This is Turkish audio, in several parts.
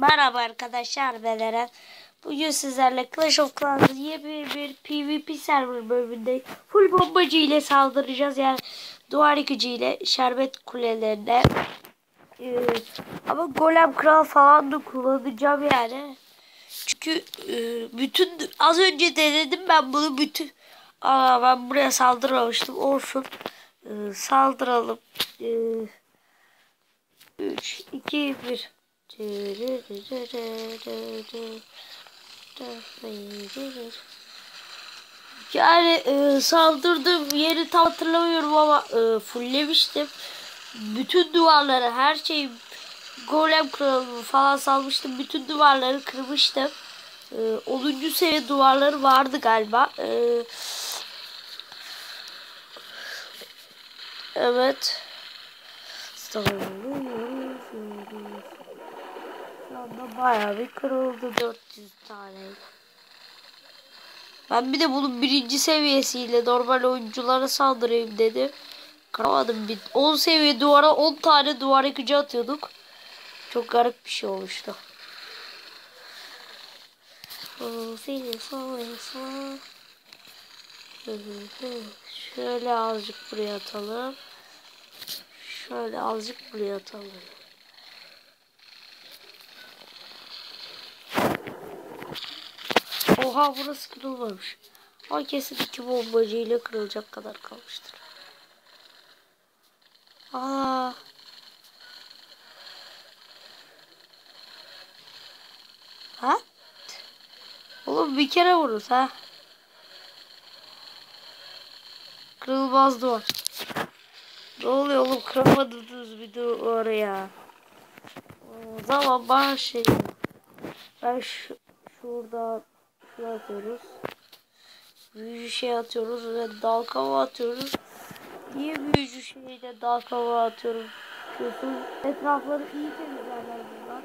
Merhaba arkadaşlar ben Eren. Bugün sizlerle Clash of Clans yeni bir PvP server bölümünde full bombacı ile saldıracağız. Yani duvar yıkıcı ile şerbet kulelerine. Ee, ama golem kral falan da kullanacağım yani. Çünkü e, bütün az önce denedim ben bunu bütün Aa, ben buraya saldırmamıştım olsun. Ee, saldıralım. Ee, 3 2 1 yani e, saldırdığım yeri tam hatırlamıyorum ama e, fulllemiştim. Bütün duvarları her şeyi golem kralı falan salmıştım. Bütün duvarları kırmıştım. E, 10. seviye duvarları vardı galiba. E, evet. Saldırıyoruz. Şu anda bayağı bir kırıldı 400 tane. Ben bir de bunun birinci seviyesiyle normal oyunculara saldırayım dedim. Kıramadım bir 10 seviye duvara 10 tane duvar yıkıcı atıyorduk. Çok garip bir şey olmuştu. Şöyle azıcık buraya atalım. Şöyle azıcık buraya atalım. Oha burası kırılmamış. Ama kesin iki bombacıyla kırılacak kadar kalmıştır. Aa. Ha? Oğlum bir kere vururuz ha. Kırılmaz duvar. Ne oluyor oğlum kıramadınız bir duvar ya. O zaman bana şey. Ben şu, şurada şuraya atıyoruz. Büyücü şey atıyoruz ve dal kava atıyoruz. Niye büyücü şeyle dal kava atıyorum? Diyorsun. Etrafları iyi temizlerler bunlar.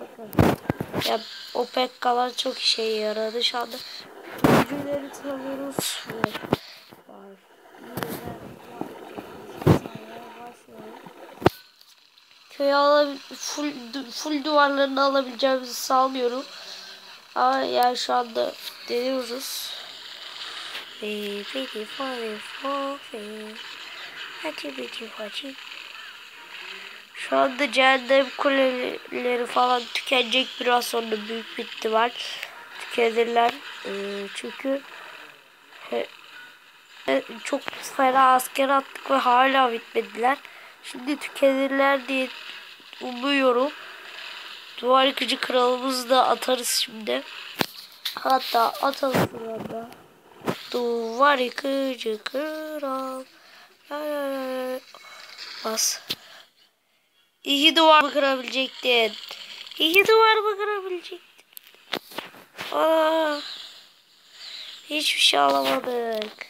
Bakın. Ya o pekkalar çok işe yaradı şu anda. Büyücüleri tanıyoruz. Evet. Var. Alabil full, full duvarlarını alabileceğimizi sağlıyorum. Ama yani şu anda deniyoruz. Şu anda cehennem kuleleri falan tükenecek biraz sonra büyük bir ihtimal tükenirler. Ee, çünkü he, çok fena asker attık ve hala bitmediler. Şimdi tükenirler diye umuyorum. Duvar yıkıcı kralımızı da atarız şimdi. Hatta atalım şu anda. Duvar yıkıcı kral. Bas. İki duvar mı kırabilecektin? İki duvar mı kırabilecektin? Aa, hiçbir şey alamadık.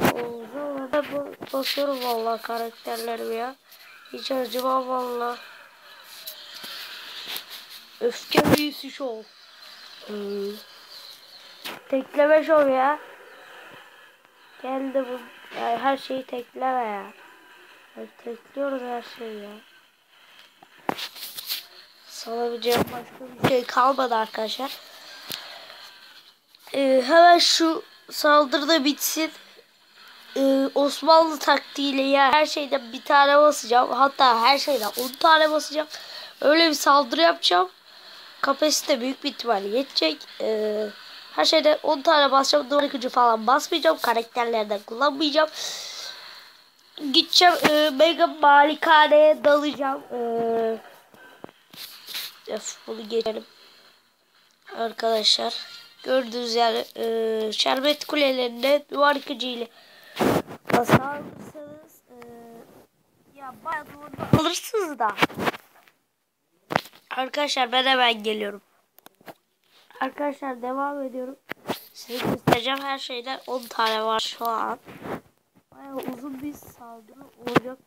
O zaman ben basıyorum vallahi karakterlerimi ya. Hiç acımam vallahi. Öfke büyüsü şov. Hmm. Tekleme şov ya. Geldi bu. Yani her şeyi tekleme ya. Yani tekliyoruz her şeyi ya. Salabileceğim başka bir şey kalmadı arkadaşlar. Ee, hemen şu saldırıda bitsin. Ee, Osmanlı taktiğiyle ya her şeyden bir tane basacağım. Hatta her şeyden 10 tane basacağım. Öyle bir saldırı yapacağım. Kapasite büyük bir ihtimalle yetecek. Ee, her şeyde 10 tane basacağım. Duvar yıkıcı falan basmayacağım. Karakterlerden kullanmayacağım. Gideceğim e, Mega Malikane'ye dalacağım. Ee, bunu geçelim. Arkadaşlar. Gördüğünüz yani e, şerbet kulelerinde duvar ile basar mısınız? E, ya bayağı doğru alırsınız da. Arkadaşlar ben hemen geliyorum. Arkadaşlar devam ediyorum. Size göstereceğim her şeyden 10 tane var şu an. Bayağı uzun bir saldırı olacak.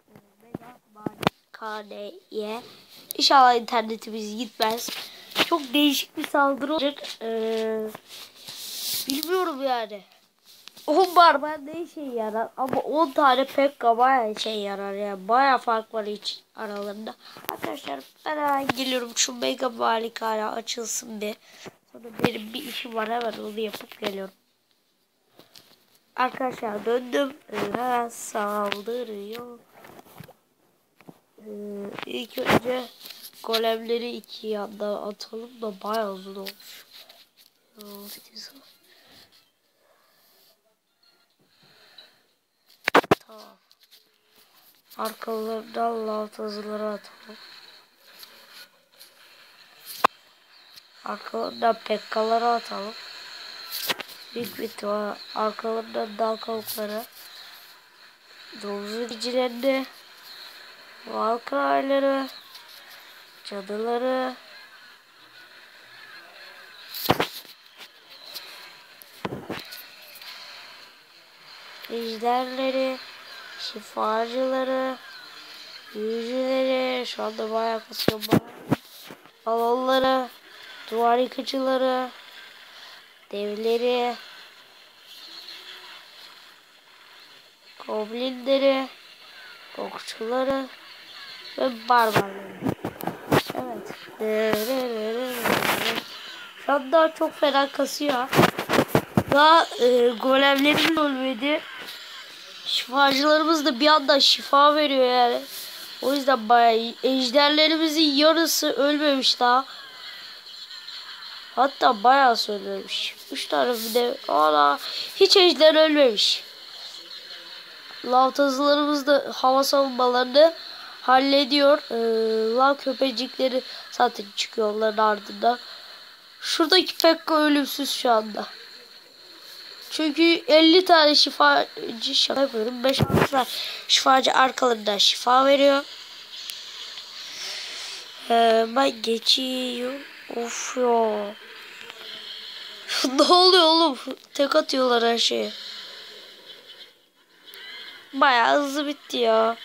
Malikane'ye. İnşallah internetimiz gitmez. Çok değişik bir saldırı olacak. Ee, bilmiyorum yani. 10 barbar ne işe yarar ama 10 tane pekka baya işe yarar yani baya fark var hiç aralarında. Arkadaşlar ben hemen geliyorum şu mega malikane açılsın bir. Sonra benim bir işim var hemen onu yapıp geliyorum. Arkadaşlar döndüm. Hemen saldırıyor. Ee, ilk önce golemleri iki yanda atalım da bayağı uzun olmuş. Tamam. Arkalarından lavtazıları atalım. Arkalarından pekkaları atalım. Büyük bir ihtimal arkalarından dal kavukları. Domuz dicilerini. Valkayları. Cadıları. ejderleri, şifacıları, büyücüleri, şu anda bayağı kasıyor balonları, duvar yıkıcıları, devleri, goblinleri, okçuları ve barbarları. Evet. Şu anda çok fena kasıyor. Daha e, golemlerin ölmedi. Şifacılarımız da bir anda şifa veriyor yani. O yüzden bayağı. Ejderlerimizin yarısı ölmemiş daha. Hatta bayağı ölmemiş. Üç tane bir de ana hiç ejder ölmemiş. Lavtazılarımız da hava savunmalarını hallediyor. Ee, lav köpecikleri zaten çıkıyor onların ardından. Şuradaki Pekka ölümsüz şu anda. Çünkü 50 tane şifacı şaka yapıyorum. 5 tane şifacı arkalarında şifa veriyor. Ee, ben geçiyor. Of ya. ne oluyor oğlum? Tek atıyorlar her şeye. Bayağı hızlı bitti ya.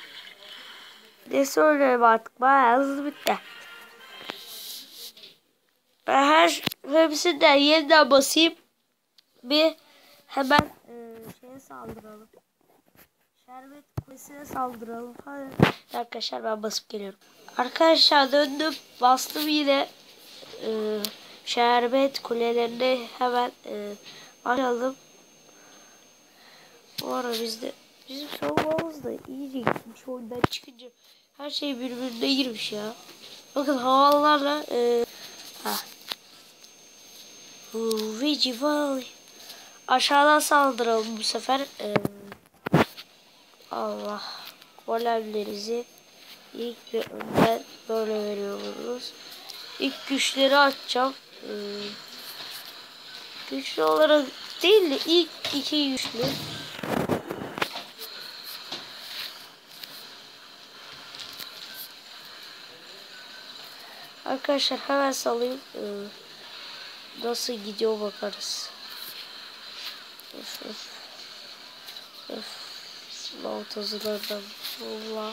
Ne söyleyeyim artık bayağı hızlı bitti. Ben her hepsinden yeniden basayım. Bir hemen e, şeye saldıralım. Şerbet kulesine saldıralım. Hadi. Arkadaşlar ben basıp geliyorum. Arkadaşlar döndüm. Bastım yine. E, şerbet kulelerine hemen e, bakalım. Bu ara bizde bizim savunmamız da iyice gitmiş. Oyundan çıkınca her şey birbirine girmiş ya. Bakın havalarla e, ha. Luigi Valley. Aşağıdan saldıralım bu sefer. Ee, Allah. Golemlerinizi ilk bir önden böyle veriyoruz. İlk güçleri açacağım. Ee, güçlü olarak değil de ilk iki güçlü. Arkadaşlar hemen salayım. Ee, nasıl gidiyor bakarız. Öf öf. Öf. Baltazılardan yolla.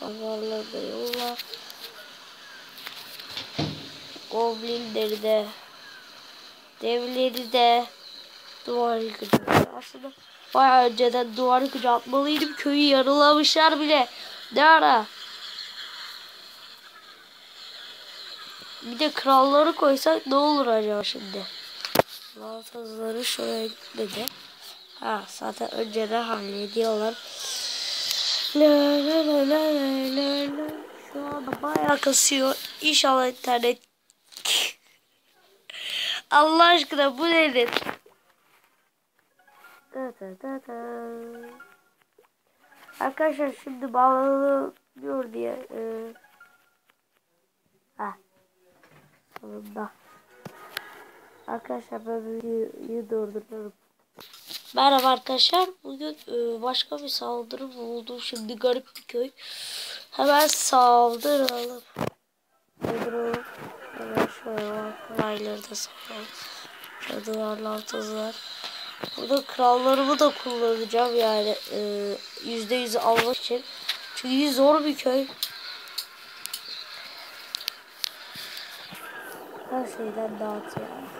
Havarları da yolla. Goblinleri de. Devleri de. Duvar yıkıcı. Aslında bayağı önceden duvar yıkıcı atmalıydım. Köyü yarılamışlar bile. Ne ara? Bir de kralları koysak ne olur acaba şimdi? Baltazları şöyle gitmedi. Ha zaten önceden hallediyorlar. La la la la la la. Şu anda bayağı kasıyor. İnşallah internet. Allah aşkına bu nedir? Da da da da. Arkadaşlar şimdi bağlanıyor diye. E... Ha. Sonunda. Arkadaşlar ben videoyu durduruyorum. Merhaba arkadaşlar. Bugün e, başka bir saldırı buldum. Şimdi garip bir köy. Hemen saldıralım. Saldıralım. Hemen şöyle. Rayları da saldıralım. Cadılar, lavtazlar. Burada krallarımı da kullanacağım yani. Yüzde yüzü almak için. Çünkü zor bir köy. Her şeyden dağıtıyor.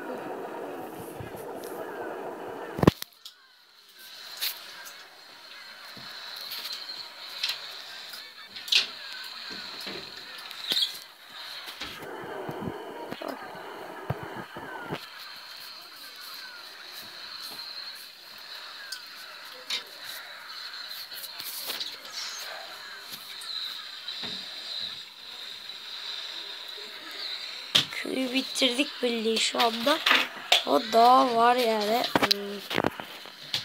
bitirdik bildiğin şu anda. O daha var yani. Hmm.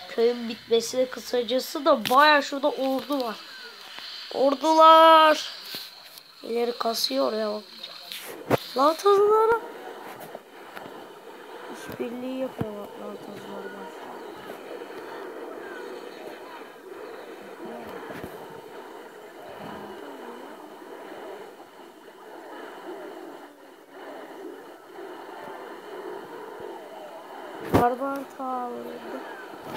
Köyün bitmesi kısacası da baya şurada ordu var. Ordular. İleri kasıyor ya bak. Latazlara. İşbirliği yapıyor bak Barbar tavırında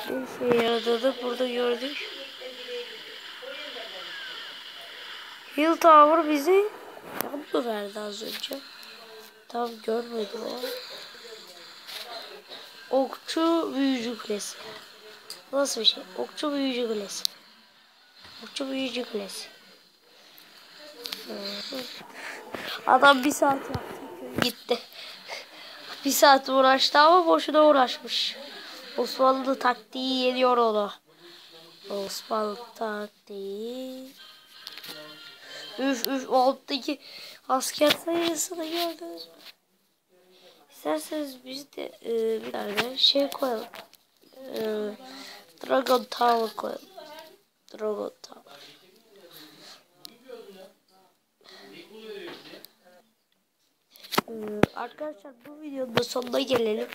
bir şey yaradığını burada gördük. Hill Tower bizi mı verdi az önce? Tam görmedim ama. Okçu büyücü kulesi. Nasıl bir şey? Okçu büyücü kulesi. Okçu büyücü kulesi. Adam bir saat yaptı. Gitti. Bir saat uğraştı ama boşuna uğraşmış. Osmanlı taktiği yeniyor onu. Osmanlı taktiği. Üf üf alttaki asker sayısını gördünüz mü? İsterseniz biz de e, bir tane şey koyalım. E, Dragon Tower koyalım. Dragon Tower. Ee, arkadaşlar bu videonun da sonuna gelelim.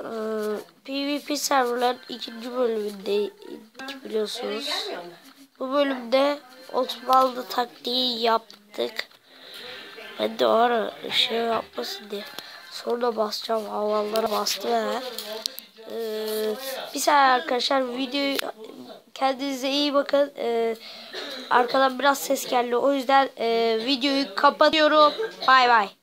Ee, PvP serverların ikinci bölümünde biliyorsunuz. Bu bölümde Osmanlı taktiği yaptık. Ben de o ara şey yapmasın diye. Sonra basacağım havalara bastım hemen. Ee, bir saniye arkadaşlar videoyu kendinize iyi bakın. Ee, arkadan biraz ses geldi. O yüzden e, videoyu kapatıyorum. Bay bay.